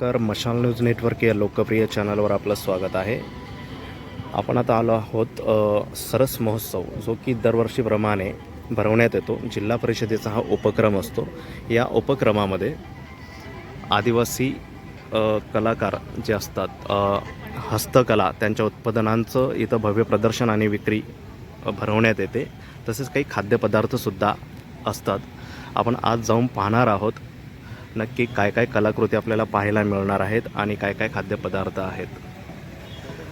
तर मशाल news network या लोकप्रिय चॅनलवर आपलं स्वागत आहे. आपण आता आलो आहोत सरस महोत्सव जो की दरवर्षीप्रमाणे भरवण्यात येतो. जिल्हा परिषदेचा हा उपक्रम असतो. या उपक्रमामध्ये आदिवासी कलाकार जे असतात हस्तकला त्यांच्या उत्पादनांचं इथं भव्य प्रदर्शन आणि विक्री भरवण्यात येते. तसेच काही खाद्यपदार्थसुद्धा असतात. आपण आज जाऊन पाहणार आहोत. नक्की काय काय कलाकृती आपल्याला पाहायला मिळणार आहेत आणि काय काय खाद्यपदार्थ आहेत?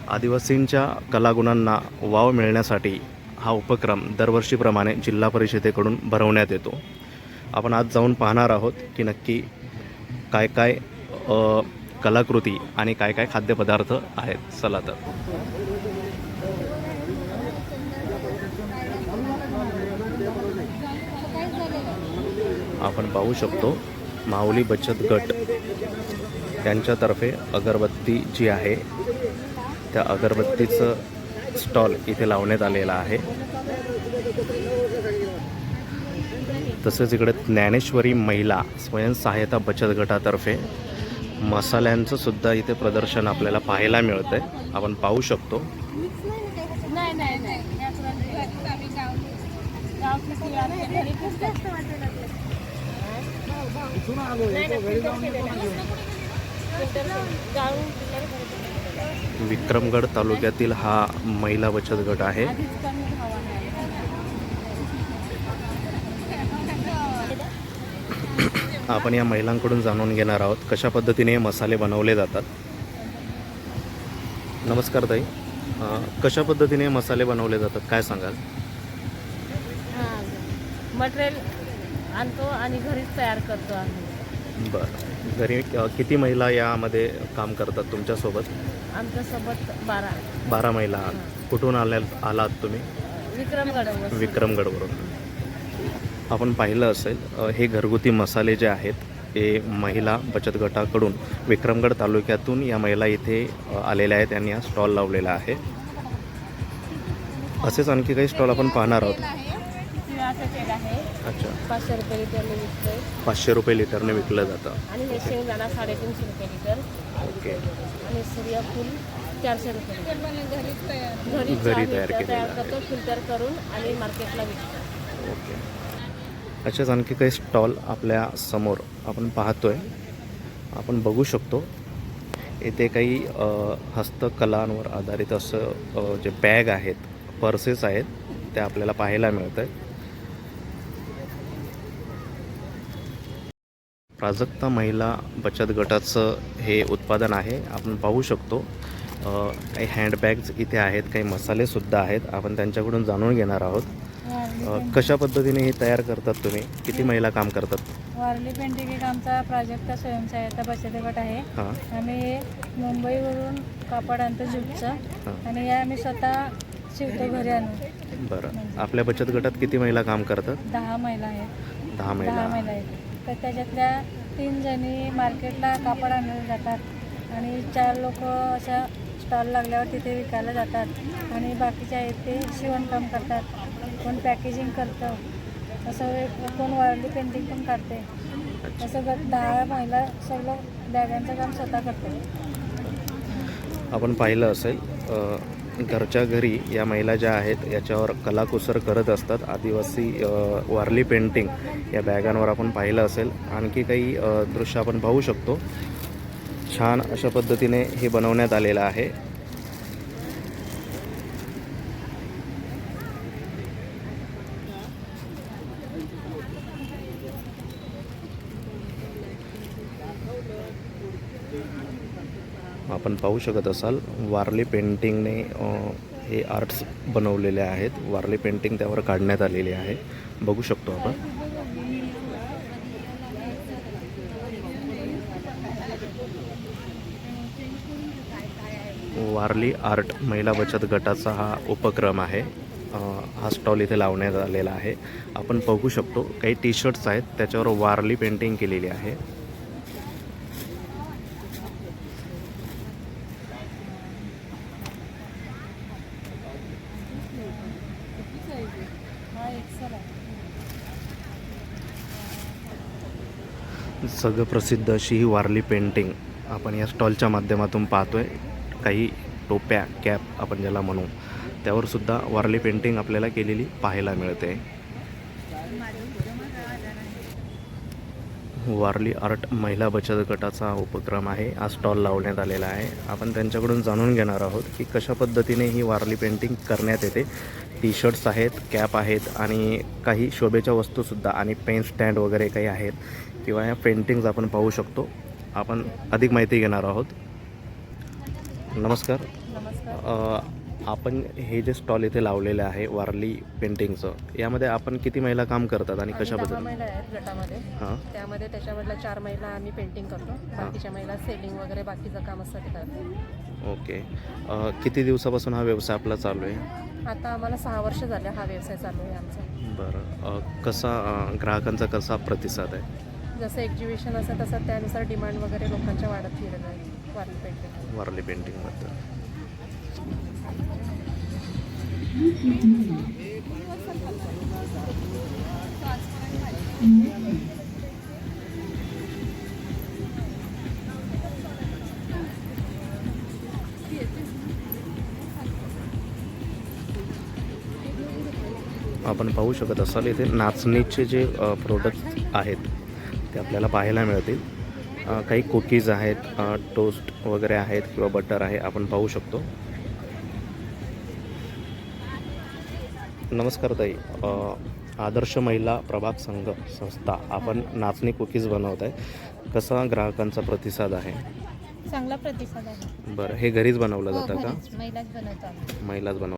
आदिवासींच्या कलागुणांना वाव मिळण्यासाठी हा उपक्रम दरवर्षीप्रमाणे जिल्हा परिषदेकडून भरवण्यात येतो. आपण आज जाऊन पाहणार आहोत की नक्की काय काय कलाकृती आणि काय काय खाद्यपदार्थ आहेत. चला तर. आपण पाहू शकतो माऊली बचत गट त्यांच्यातर्फे अगरबत्ती जी आहे त्या अगरबत्तीचं स्टॉल इथे लावण्यात आलेला आहे तसेच इकडे ज्ञानेश्वरी महिला स्वयंसहायता बचत गटातर्फे मसाल्यांचं सुद्धा इथे प्रदर्शन आपल्याला पाहायला मिळतंय आपण पाहू शकतो विक्रमगड तालुक्यातील हा महिला बचत गट आहे. आपण या महिलांकडून जाणून घेणार आहोत कशा पद्धतीने हे मसाले बनवले जातात. नमस्कार ताई. कशा पद्धतीने मसाले बनवले जातात काय सांगाल? मटेरियल आणतो आणि घरीच तयार करतो आम्ही. बरं. घरी किती महिला यामध्ये काम करतात तुमच्यासोबत? आमच्यासोबत बारा. बारा महिला. कुठून आल्या आलात तुम्ही? विक्रमगड विक्रमगडवरून. आपण पाहिलं असेल हे घरगुती मसाले जे आहेत हे महिला बचत गटाकडून विक्रमगड तालुक्यातून या महिला इथे आलेल्या आहेत. त्यांनी हा स्टॉल लावलेला आहे. असेच आणखी काही स्टॉल आपण पाहणार आहोत. अच्छा. पाचशे रुपये लिटरने विकतोय. पाचशे रुपये लिटरने विकलं जातं. आणि हे शेंगदाणा साडेतीनशे रुपये लिटर ओके. आणि सूर्यफूल चारशे रुपये लिटर. घरी घरी चहा तयार करतो फिल्टर करून आणि मार्केटला विकतो. ओके. असेच आणखी काही स्टॉल आपल्यासमोर आपण पाहतोय. आपण बघू शकतो. येथे काही अ, हस्तकलांवर आधारित असं अ, जे बॅग आहेत पर्सेस आहेत ते आपल्याला पाहायला मिळत आहेत प्राजक्ता महिला बचत गटाचं हे उत्पादन आहे. आपण पाहू शकतो काही हँडबॅग्स इथे आहेत काही मसालेसुद्धा आहेत. आपण त्यांच्याकडून जाणून घेणार आहोत. कशा पद्धतीने हे तयार करतात तुम्ही? किती महिला काम करतात? वारली पेंटिंग एक आमचा प्राजक्त स्वयंसहायता बचत गट आहे. हां. आम्ही मुंबईवरून कापड आणतो ज्यूटचं आणि हे आम्ही स्वतः शिवतो घरी आणून. बरं. आपल्या बचत गटात किती महिला काम करतात? दहा महिला आहेत. दहा महिला आहेत. तर त्याच्यातल्या तीन जणी मार्केटला कापड आणायला जातात आणि चार लोक अशा स्टॉल लागल्यावर तिथे विकायला जातात आणि बाकीच्या आहेत ते शिवणकाम करतात. कोण पॅकेजिंग करतं. असं कोण वारली पेंटिंग पण काढते. असं गट दहा महिला सगळं बॅगांचं काम स्वतः करते आपण पाहिलं असेल घरच्या घरी या महिला ज्या आहेत याच्यावर कलाकुसर करत असतात. आदिवासी वारली पेंटिंग या बॅगांवर आपण पाहिलं असेल. आणखी काही दृश्य आपण पाहू शकतो. छान अशा पद्धतीने हे बनवण्यात आलेलं आहे. आपण पाहू शकत असाल वारली पेंटिंगने हे आर्ट्स बनवलेले आहेत. वारली पेंटिंग त्यावर काढण्यात आलेली आहे. बघू शकतो आपण. वारली आर्ट महिला बचत गटाचा हा उपक्रम आहे. हा स्टॉल इथे लावण्यात आलेला आहे. आपण बघू शकतो काही टी शर्ट्स आहेत त्याच्यावर वारली पेंटिंग केलेली आहे. जगप्रसिद्ध अशी ही वारली पेंटिंग आपण या स्टॉलच्या माध्यमातून पाहतोय. काही टोप्या कॅप आपण ज्याला म्हणू त्यावरसुद्धा वारली पेंटिंग आपल्याला केलेली पाहायला मिळते. वारली आर्ट महिला बचत गटाचा उपक्रम आहे. हा स्टॉल लावण्यात आलेला आहे. आपण त्यांच्याकडून जाणून घेणार आहोत की कशा पद्धतीने ही वारली पेंटिंग करण्यात येते. टी शर्ट्स आहेत कॅप आहेत आणि काही शोभेच्या वस्तूसुद्धा आणि पेन स्टँड वगैरे काही आहेत. किंवा या पेंटिंग्ज आपण पाहू शकतो. आपण अधिक माहिती घेणार आहोत. नमस्कार. आपण हे जे स्टॉल इथे लावलेले आहे वारली पेंटिंगचं यामध्ये आपण किती महिला काम करतात आणि आम्ही कशा दहा पद्धतीने महिला आहेत गटामध्ये. हां. त्यामध्ये त्याच्यामधल्या चार महिला आम्ही पेंटिंग करतो. बाकीच्या महिला सेलिंग वगैरे बाकीचं काम असतं ते करतो ओके. अ, किती दिवसापासून हा व्यवसाय आपला चालू आहे? आता आम्हाला सहा वर्ष झाले हा व्यवसाय चालू आहे आमचा. बरं. अ, कसा अ, ग्राहकांचा कसा प्रतिसाद आहे? जसं एक्झिबिशन असं तसं त्यानुसार डिमांड वगैरे लोकांच्या वाढत गेलेलं आहे वारली पेंटिंग वारली पेंटिंगबद्दल आपण पाहू शकत असाल इथे नाचणीचे जे प्रोडक्ट आहेत ते आपल्याला पाहायला मिळतील. काही कुकीज आहेत टोस्ट वगैरे आहेत किंवा बटर आहे आपण पाहू शकतो. नमस्कार ताई. आदर्श महिला प्रभाग संघ संस्था आपण नाचणी कुकीज बनवत आहे कसा ग्राहकांचा प्रतिसाद आहे? चांगला प्रतिसाद आहे. बरं हे घरीच बनवलं हो जातं का? महिलाच बनवतो आम्ही. महिलाच बनव